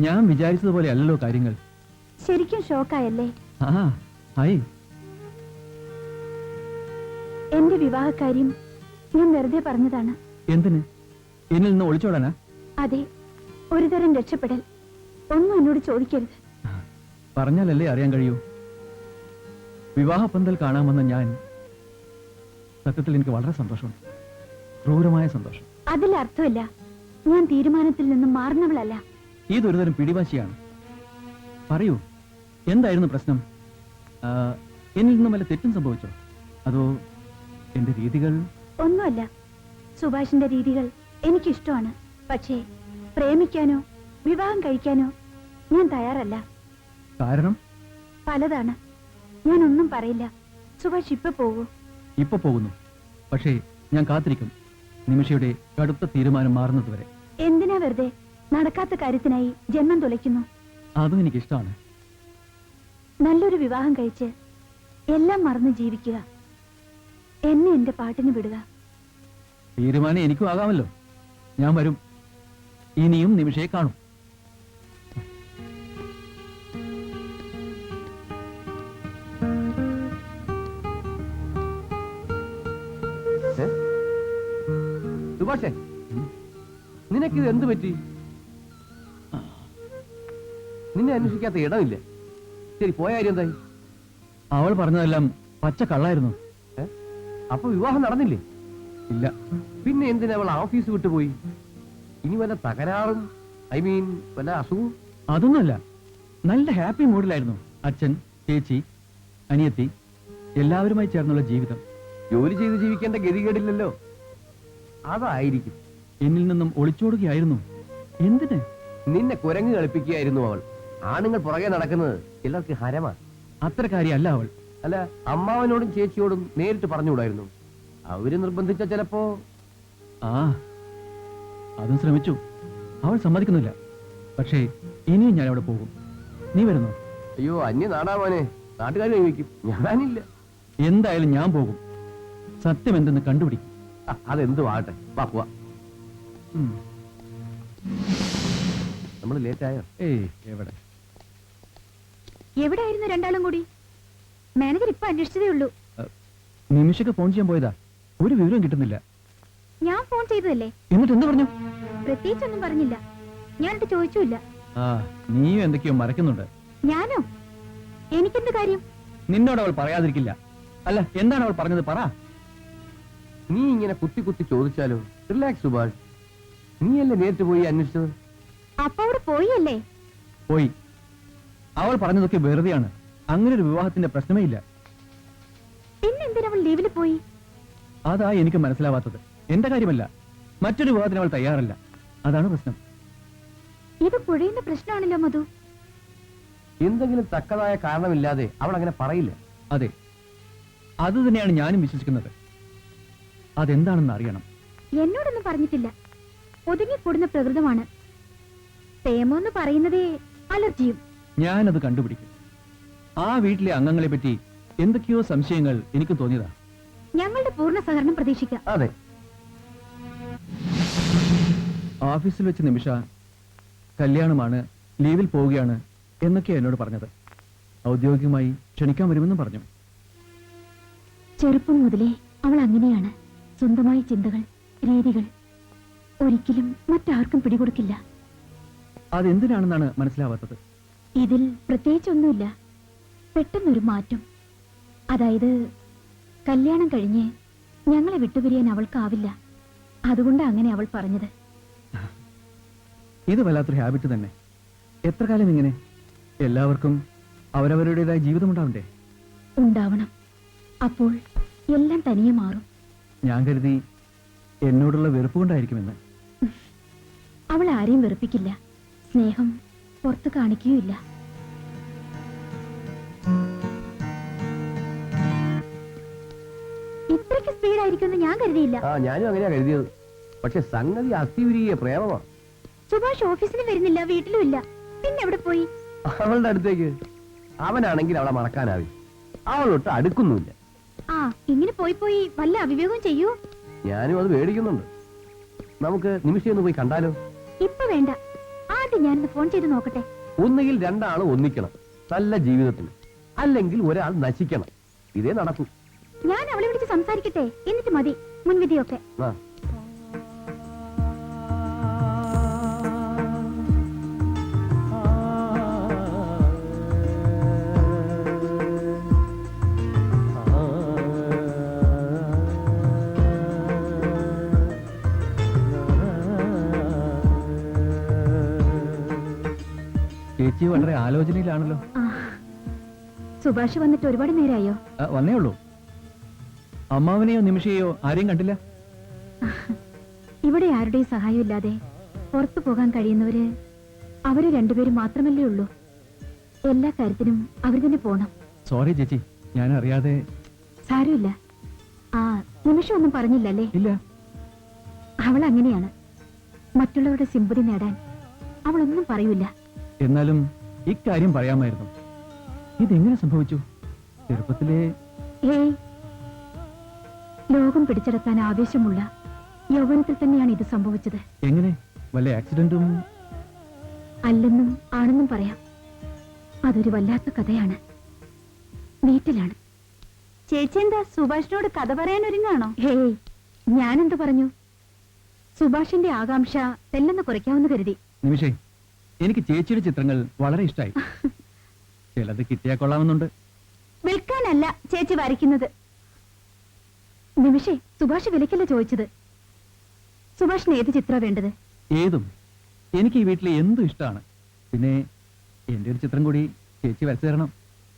ഞാൻ വിചാരിച്ചതുപോലെ അല്ലല്ലോ കാര്യങ്ങൾ. ശരിക്കും ഷോക്കായല്ലേ? ആ ആയി. എന്റെ വിവാഹക്കാര്യം ഞാൻ വെറുതെ പറഞ്ഞതാണ്. എന്തിന്? എന്നിൽ നിന്ന് ഒളിച്ചോടാനാ? അതെ ഒരുതരം രക്ഷപ്പെടൽ. ഒന്നും എന്നോട് ചോദിക്കരുത്. പറഞ്ഞാലല്ലേ അറിയാൻ കഴിയൂ. വിവാഹ പന്തൽ കാണാമെന്ന ഞാൻ സത്യത്തിൽ എനിക്ക് വളരെ സന്തോഷമുണ്ട്. ക്രൂരമായ സന്തോഷം. അതിൽ അർത്ഥമില്ല ഞാൻ തീരുമാനത്തിൽ നിന്നും മാറുന്നവളല്ല. ഇതൊരുതരം പിടിവാശിയാണ്. പറയൂ എന്തായിരുന്നു പ്രശ്നം? എന്നിൽ നിന്നും വല്ല തെറ്റും സംഭവിച്ചോ? അതോ എന്റെ രീതികൾ? ഒന്നുമല്ല. സുഭാഷിന്റെ രീതികൾ എനിക്കിഷ്ടമാണ്. പക്ഷേ പ്രേമിക്കാനോ വിവാഹം കഴിക്കാനോ ഞാൻ തയ്യാറല്ല. കാരണം? പലതാണ്. ഞാൻ ഒന്നും പറയില്ല. സുഭാഷ് ഇപ്പൊ പോകൂ ഇപ്പൊ പോകുന്നു. പക്ഷേ ഞാൻ കാത്തിരിക്കും. നിമിഷയുടെ കടുത്ത തീരുമാനം മാറുന്നതുവരെ എന്തിനാ വെറുതെ? നടക്കാത്ത കാര്യത്തിനായി ജന്മം തുലയ്ക്കുന്നു. അതും എനിക്കിഷ്ടമാണ്. നല്ലൊരു വിവാഹം കഴിച്ച് എല്ലാം മറന്ന് ജീവിക്കുക. എന്നെ എന്റെ പാട്ടിന് വിടുക. തീരുമാനം എനിക്കും ആകാമല്ലോ. ഞാൻ വരും. ഇനിയും നിമിഷയെ കാണും. സുഭാഷേ നിനക്കിത് എന്ത് പറ്റി? നിന്നെ അന്വേഷിക്കാത്ത ഇടമില്ല. ശരി പോയ കാര്യം എന്തായി? അവൾ പറഞ്ഞതെല്ലാം പച്ച കള്ളായിരുന്നു? അപ്പൊ വിവാഹം നടന്നില്ലേ? ഇല്ല. പിന്നെ എന്തിനാ അവൾ ഓഫീസ് വിട്ടുപോയി ഇനി വല്ല തകരാറും ഐ മീൻ വല്ല അസുഖവും? അതൊന്നുമല്ല. നല്ല ഹാപ്പി മൂഡിലായിരുന്നു. അച്ഛൻ ചേച്ചി അനിയത്തി എല്ലാവരുമായി ചേർന്നുള്ള ജീവിതം. ജോലി ചെയ്ത് ജീവിക്കേണ്ട ഗതികേടില്ലല്ലോ. അതായിരിക്കും. എന്നിൽ നിന്നും ഒളിച്ചോടുകയായിരുന്നു. എന്തിന്? നിന്നെ കുരങ്ങ് കളിപ്പിക്കുകയായിരുന്നു അവൾ. ആണുങ്ങൾ പുറകെ നടക്കുന്നത് ചിലർക്ക് ഹരമാ. ഹരമാണ് കാര്യമല്ല അവൾ. അല്ല അമ്മാവനോടും ചേച്ചിയോടും നേരിട്ട് പറഞ്ഞുകൂടായിരുന്നു. അവർ നിർബന്ധിച്ച ചിലപ്പോ ആ അതും ശ്രമിച്ചു. അവൾ സമ്മതിക്കുന്നില്ല. പക്ഷേ ഇനിയും ഞാൻ അവിടെ പോകും. നീ വരുന്നു? അയ്യോ അന്യ നാടാ മോനെ. നാട്ടുകാർ കൈവയ്ക്കും ഞാനില്ല. എന്തായാലും ഞാൻ പോകും. സത്യം എന്തെന്ന് കണ്ടുപിടി അതെന്തു ആകട്ടെ. വാ പോവാ. നമ്മൾ ലേറ്റ് ആയോ ഏയ് എവിടെ? എവിടെയായിരുന്നു രണ്ടാളും കൂടി? മാനേജർ ഇപ്പൊ അന്വേഷിച്ചതേ ഉള്ളൂ. നിമിഷക്ക് ഫോൺ ചെയ്യാൻ പോയതാ. ഒരു വിവരം കിട്ടുന്നില്ല. ഞാൻ ഫോൺ ചെയ്തതല്ലേ? എന്നിട്ട് എന്ത് പറഞ്ഞു? പ്രത്യേകിച്ചൊന്നും പറഞ്ഞില്ല. ഞാനിട്ട് ചോദിച്ചില്ല ആ നീയും എന്തൊക്കെയോ മറക്കുന്നുണ്ട് ഞാനോ? എനിക്കെന്ത് കാര്യം? നിന്നോട് അവൾ പറയാതിരിക്കില്ല. അല്ല എന്താണ് അവൾ പറഞ്ഞത്? പറ. നീ ഇങ്ങനെ കുത്തി കുത്തി ചോദിച്ചാലോ? റിലാക്സ് സുഭാഷ്. നീയല്ലേ നേരിട്ട് പോയി അന്വേഷിച്ചത്? അപ്പൊ അവിടെ പോയി അല്ലേ പോയി. അവൾ പറഞ്ഞതൊക്കെ വെറുതെയാണ്. അങ്ങനെ ഒരു വിവാഹത്തിന്റെ പ്രശ്നമേ ഇല്ല. പിന്നെന്തിനാ അവൾ ലീവിൽ പോയി? അതാ എനിക്ക് മനസ്സിലാവാത്തത്. എന്റെ കാര്യമല്ല. മറ്റൊരു വിവാഹത്തിന് അവൾ തയ്യാറല്ല. അതാണ് പ്രശ്നം. ഇത് പുഴയുന്ന പ്രശ്നമാണല്ലോ മധു. എന്തെങ്കിലും തക്കതായ കാരണമില്ലാതെ അവൾ അങ്ങനെ പറയില്ല. അതെ. അത് തന്നെയാണ് ഞാനും വിശ്വസിക്കുന്നത്. അതെന്താണെന്ന് അറിയണം. എന്നോടൊന്നും പറഞ്ഞിട്ടില്ല. ഒതുങ്ങിക്കൂടുന്ന പ്രകൃതമാണ്. പ്രേമെന്ന് പറയുന്നതേ അലർജിയും. ഞാനത് കണ്ടുപിടിക്കും. ആ വീട്ടിലെ അംഗങ്ങളെ പറ്റി എന്തൊക്കെയോ സംശയങ്ങൾ എനിക്ക് തോന്നിയതാ. ഞങ്ങളുടെ പൂർണ സഹകരണം പ്രതീക്ഷിക്കാം. അതെ. ഓഫീസിൽ വെച്ച് നിമിഷ കല്യാണമാണ് ലീവിൽ പോവുകയാണ് എന്നൊക്കെയാ എന്നോട് പറഞ്ഞത്. ഔദ്യോഗികമായി ക്ഷണിക്കാൻ വരുമെന്നും പറഞ്ഞു. ചെറുപ്പം മുതലേ അവൾ അങ്ങനെയാണ്. സ്വന്തമായി ചിന്തകൾ രീതികൾ ഒരിക്കലും മറ്റാർക്കും പിടികൊടുക്കില്ല. അതെന്തിനാണെന്നാണ് മനസ്സിലാവാത്തത്? ഇതിൽ പ്രത്യേകിച്ചൊന്നുമില്ല. പെട്ടെന്നൊരു മാറ്റം. അതായത് കല്യാണം കഴിഞ്ഞ് ഞങ്ങളെ വിട്ടുപിരിയാൻ അവൾക്കാവില്ല. അതുകൊണ്ട് അങ്ങനെ അവൾ പറഞ്ഞത്. ഇത് വല്ലാത്തൊരു ഹാബിറ്റ് തന്നെ. എത്ര കാലം ഇങ്ങനെ? എല്ലാവർക്കും അവരവരുടേതായ ജീവിതമുണ്ടാവണ്ടേ? ഉണ്ടാവണം. അപ്പോൾ എല്ലാം തനിയെ മാറും. ഞാൻ കരുതി എന്നോടുള്ള വെറുപ്പ് കൊണ്ടായിരിക്കുമെന്ന്. അവൾ ആരെയും വെറുപ്പിക്കില്ല. സ്നേഹം പുറത്ത് കാണിക്കുകയില്ല സ്പീഡായിരിക്കുമെന്ന് ഞാൻ കരുതിയില്ല. ആ ഞാനും അങ്ങനെയാ കരുതിയത്. പക്ഷെ സംഗതി അസ്ഥിവിരിയ പ്രേമമാ. സുഭാഷ് ഓഫീസിന് വരുന്നില്ല വീട്ടിലും ഇല്ല. പിന്നെ എവിടെ പോയി? അവളുടെ അടുത്തേക്ക്. അവനാണെങ്കിൽ അവളെ മറക്കാനാവി അവളൊട്ട് അടുക്കുന്നുമില്ല. ആ ഇങ്ങനെ പോയി പോയി വല്ല അവിവേകവും ചെയ്യൂ. ഞാനും അത് പേടിക്കുന്നുണ്ട് നമുക്ക് നിമിഷം ഒന്ന് പോയി കണ്ടാലോ? ഇപ്പൊ വേണ്ട. ആദ്യം ഞാനൊന്ന് ഫോൺ ചെയ്ത് നോക്കട്ടെ. ഒന്നുകിൽ രണ്ടാളും ഒന്നിക്കണം. നല്ല ജീവിതത്തിന്. അല്ലെങ്കിൽ ഒരാൾ നശിക്കണം. ഇതേ നടക്കൂ. സംസാരിക്കട്ടെ? എന്നിട്ട് മതി. മുൻവിധിയൊക്കെ. ആ. ചേച്ചി വളരെ ആലോചനയിലാണല്ലോ. സുഭാഷ് വന്നിട്ട് ഒരുപാട് നേരമായോ വന്നേ ഉള്ളൂ. അമ്മാവനെയോ നിമിഷയോ ആരെയും കണ്ടില്ല? ഇവിടെ ആരുടെയും സഹായം ഇല്ലാതെ പുറത്തു പോകാൻ കഴിയുന്നവര് അവർ രണ്ടുപേരും മാത്രമല്ലേ ഉള്ളൂ. എല്ലാ കാര്യത്തിനും അവർ തന്നെ പോണം. സോറി ചേച്ചി. ഞാൻ അറിയാതെ സാരമില്ല. ആ നിമിഷം ഒന്നും പറഞ്ഞില്ലല്ലേ? ഇല്ല. അവൾ അങ്ങനെയാണ് മറ്റുള്ളവരുടെ സിമ്പതി നേടാൻ അവൾ അവളൊന്നും പറയൂല. എന്നാലും ഇക്കാര്യം പറയാമായിരുന്നു. ഇതെങ്ങനെ സംഭവിച്ചു? ചെറുപ്പത്തിലെ ഏയ് ലോകം പിടിച്ചെടുക്കാൻ ആവേശമുള്ള യൗവനത്തിൽ തന്നെയാണ് ഇത് സംഭവിച്ചത്. എങ്ങനെ? വല്ല ആക്സിഡന്റും അല്ലെന്നും ആണെന്നും പറയാം. അതൊരു വല്ലാത്ത കഥയാണ്. വീട്ടിലാണ്. ചേച്ചി എന്താ സുഭാഷിനോട് കഥ പറയാൻ ഒരുങ്ങാണോ? ഹേയ് ഞാനെന്ത് പറഞ്ഞു? സുഭാഷിന്റെ ആകാംക്ഷ തെല്ലെന്ന് കുറയ്ക്കാമെന്ന് കരുതി. നിമിഷേ എനിക്ക് ചേച്ചിയുടെ ചിത്രങ്ങൾ വളരെ ഇഷ്ടമായി ചിലത് കിട്ടിയാ കൊള്ളാമെന്നുണ്ട്. വിൽക്കാനല്ല ചേച്ചി വരയ്ക്കുന്നത്. നിമിഷേ സുഭാഷ് വിലക്കല്ല ചോദിച്ചത്? സുഭാഷിന് ഏത് ചിത്ര വേണ്ടത്? ഏതും. എനിക്ക് ഈ വീട്ടിലെ എന്തും ഇഷ്ടമാണ്. പിന്നെ എന്റെ ഒരു ചിത്രം കൂടി ചേച്ചി വരച്ചു തരണം.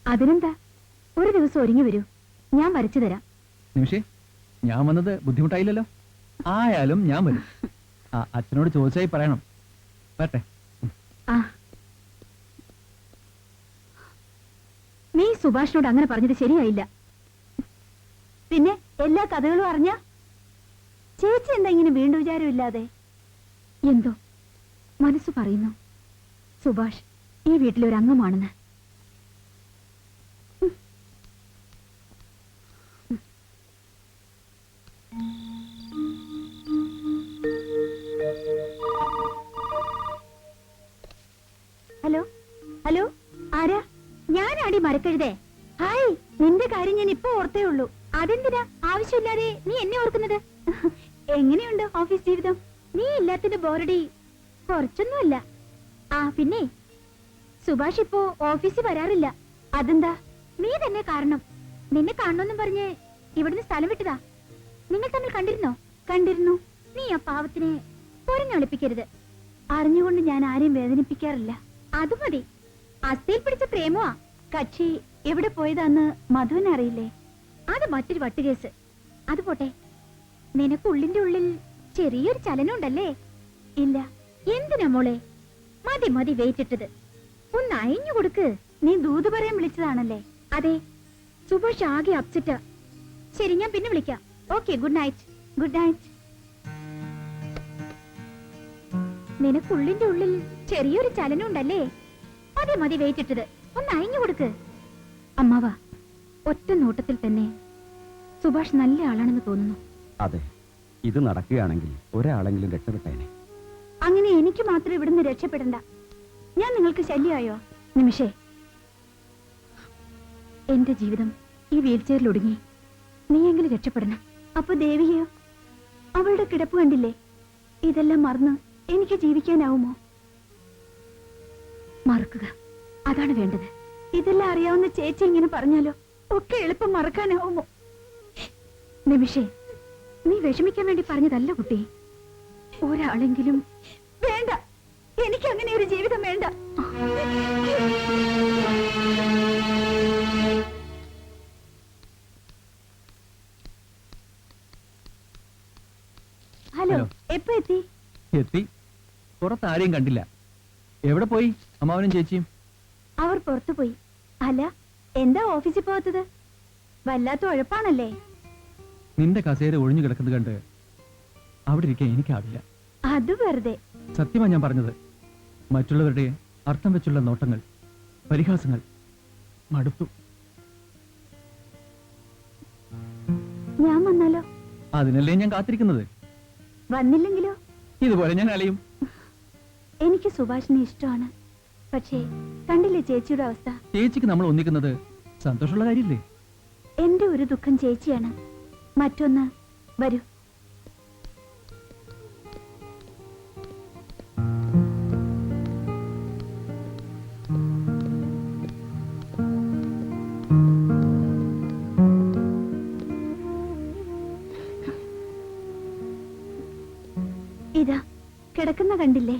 അതിനെന്താ? ഒരു ദിവസം ഒരുങ്ങി വരൂ. ഞാൻ വരച്ചു തരാം. നിമിഷേ ഞാൻ വന്നത് ബുദ്ധിമുട്ടായില്ലല്ലോ? ആയാലും ഞാൻ വരും. ആ അച്ഛനോട് ചോദിച്ചായി പറയണം. വരട്ടെ. ആ. നീ സുഭാഷിനോട് അങ്ങനെ പറഞ്ഞത് ശരിയായില്ല. പിന്നെ എല്ലാ കഥകളും അറിഞ്ഞ? ചേച്ചി എന്താ ഇങ്ങനെ വീണ്ടും വിചാരമില്ലാതെ? എന്തോ? മനസ്സ് പറയുന്നു. സുഭാഷ് ഈ വീട്ടിലെ ഒരു അംഗമാണെന്ന്. ഹലോ? ഹലോ? ആരാ? ഞാനാടി മരക്കഴുതേ. ഹായ് നിന്റെ കാര്യം ഞാൻ ഇപ്പൊ ഓർത്തേ ഉള്ളൂ. അതെന്തിനാ? ആവശ്യമില്ലാതെ നീ എന്നെ ഓർക്കുന്നത്? എങ്ങനെയുണ്ട് ഓഫീസ് ജീവിതം? നീ ഇല്ലാത്തിന്റെ ബോറടി. കുറച്ചൊന്നുമല്ല. ആ പിന്നെ? സുഭാഷ് ഇപ്പോ ഓഫീസിൽ വരാറില്ല. അതെന്താ? നീ തന്നെ കാരണം. നിന്നെ കാണണമെന്നും പറഞ്ഞ് ഇവിടുന്ന് സ്ഥലം വിട്ടതാ. നിങ്ങൾ തമ്മിൽ കണ്ടിരുന്നോ? കണ്ടിരുന്നു. നീ ആ പാവത്തിനെ പൊരഞ്ഞൊളിപ്പിക്കരുത്. അറിഞ്ഞുകൊണ്ട് ഞാൻ ആരെയും വേദനിപ്പിക്കാറില്ല. അത് മതി. അസ്ഥയിൽ പിടിച്ച പ്രേമമാ കക്ഷി എവിടെ പോയതാന്ന് മധുവിന് അറിയില്ലേ? അത് മറ്റൊരു വട്ടുകേസ്. അത് പോട്ടെ. നിനക്ക് ഉള്ളിന്റെ ഉള്ളിൽ ചെറിയൊരു ചലനം ഉണ്ടല്ലേ ഇല്ല. എന്തിനാ മോളെ? മതി മതി വെയിറ്റിട്ടത് ഒന്ന് അയഞ്ഞു കൊടുക്ക്. നീ ദൂത് പറയാൻ വിളിച്ചതാണല്ലേ? അതെ. സുഭാഷ് ആകെ അപ്സെറ്റാ ശരി ഞാൻ പിന്നെ വിളിക്കാം. Okay good night good night നിനക്കുള്ളിന്റെ ഉള്ളിൽ ചെറിയൊരു ചലനം ഉണ്ടല്ലേ മതി മതി വെയിറ്റിട്ടത് ഒന്ന് അയഞ്ഞു കൊടുക്ക്. അമ്മാവ ഒറ്റ നോട്ടത്തിൽ തന്നെ സുഭാഷ് നല്ല ആളാണെന്ന് തോന്നുന്നു. അതെ. ഇത് നടക്കുകയാണെങ്കിൽ ഒരാളെങ്കിലും രക്ഷപ്പെട്ടേനെ. അങ്ങനെ എനിക്ക് മാത്രം ഇവിടുന്ന് രക്ഷപ്പെടണ്ട. ഞാൻ നിങ്ങൾക്ക് ശല്യമായോ? നിമിഷേ. എന്റെ ജീവിതം ഈ വീൽചെയറിൽ ഒടുങ്ങി നീയെങ്കിലും രക്ഷപ്പെടണം. അപ്പൊ ദേവിയോ അവളുടെ കിടപ്പ് കണ്ടില്ലേ? ഇതെല്ലാം മറന്ന് എനിക്ക് ജീവിക്കാനാവുമോ? മറക്കുക. അതാണ് വേണ്ടത്. ഇതെല്ലാം അറിയാവുന്ന ചേച്ചി ഇങ്ങനെ പറഞ്ഞാലോ? ഒക്കെ എളുപ്പം മറക്കാനാവുമോ? നിമിഷേ നീ വിഷമിക്കാൻ വേണ്ടി പറഞ്ഞതല്ല കുട്ടി. ഒരാളെങ്കിലും വേണ്ട. എനിക്ക് അങ്ങനെ ഒരു ജീവിതം വേണ്ട. ഹലോ. എപ്പോ എത്തി? എത്തി. പുറത്ത് ആരെയും കണ്ടില്ല. എവിടെ പോയി? അമ്മാവനും ചേച്ചിയും? അവർ പുറത്തു പോയി അല്ല എന്താ ഓഫീസിൽ പോകാത്തത്? വല്ലാത്ത ഉഴപ്പാണല്ലേ? നിന്റെ കസേര ഒഴിഞ്ഞു കിടക്കുന്നത് കണ്ട് അവിടെ ഇരിക്കാൻ എനിക്കാവില്ല. അത് വെറുതെ. സത്യമാ ഞാൻ പറഞ്ഞത്. മറ്റുള്ളവരുടെ അർത്ഥം വെച്ചുള്ള നോട്ടങ്ങൾ പരിഹാസങ്ങൾ മടുത്തു. ഞാൻ വന്നാലോ? അതിനല്ലേ ഞാൻ കാത്തിരിക്കുന്നത്? വന്നില്ലെങ്കിലോ? ഇതുപോലെ ഞാൻ അലയും. എനിക്ക് സുഭാഷിനെ ഇഷ്ടമാണ്. പക്ഷേ കണ്ടില്ലേ ചേച്ചിയുടെ അവസ്ഥ? ചേച്ചിക്ക് നമ്മൾ ഒന്നിക്കുന്നത് സന്തോഷമുള്ള കാര്യമില്ലേ എന്റെ ഒരു ദുഃഖം ചേച്ചിയാണ്. മറ്റൊന്ന് വരൂ. ഇതാ കിടക്കുന്ന കണ്ടില്ലേ?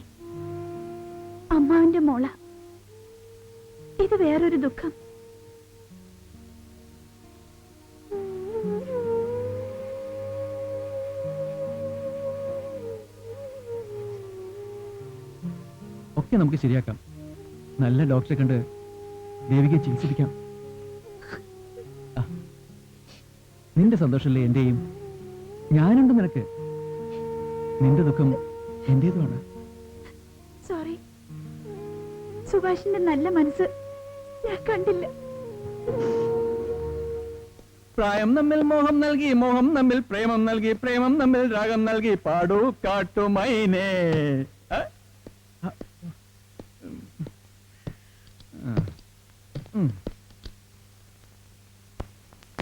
ഒക്കെ നമുക്ക് ശരിയാക്കാം. നല്ല ഡോക്ടറെ കണ്ട് ദേവികയെ ചികിത്സിപ്പിക്കാം. നിന്റെ സന്തോഷമല്ലേ എന്റെയും? ഞാനുണ്ട് നിനക്ക്. നിന്റെ ദുഃഖം എന്റേതുമാണ്. സോറി സുഭാഷിന്റെ നല്ല മനസ്സ് ഞാൻ കണ്ടില്ല. പ്രായം നമ്മിൽ മോഹം നൽകി മോഹം നമ്മിൽ പ്രേമം നൽകി പ്രേമം നമ്മിൽ രാഗം നൽകി പാടൂ കാട്ടുമൈനേ.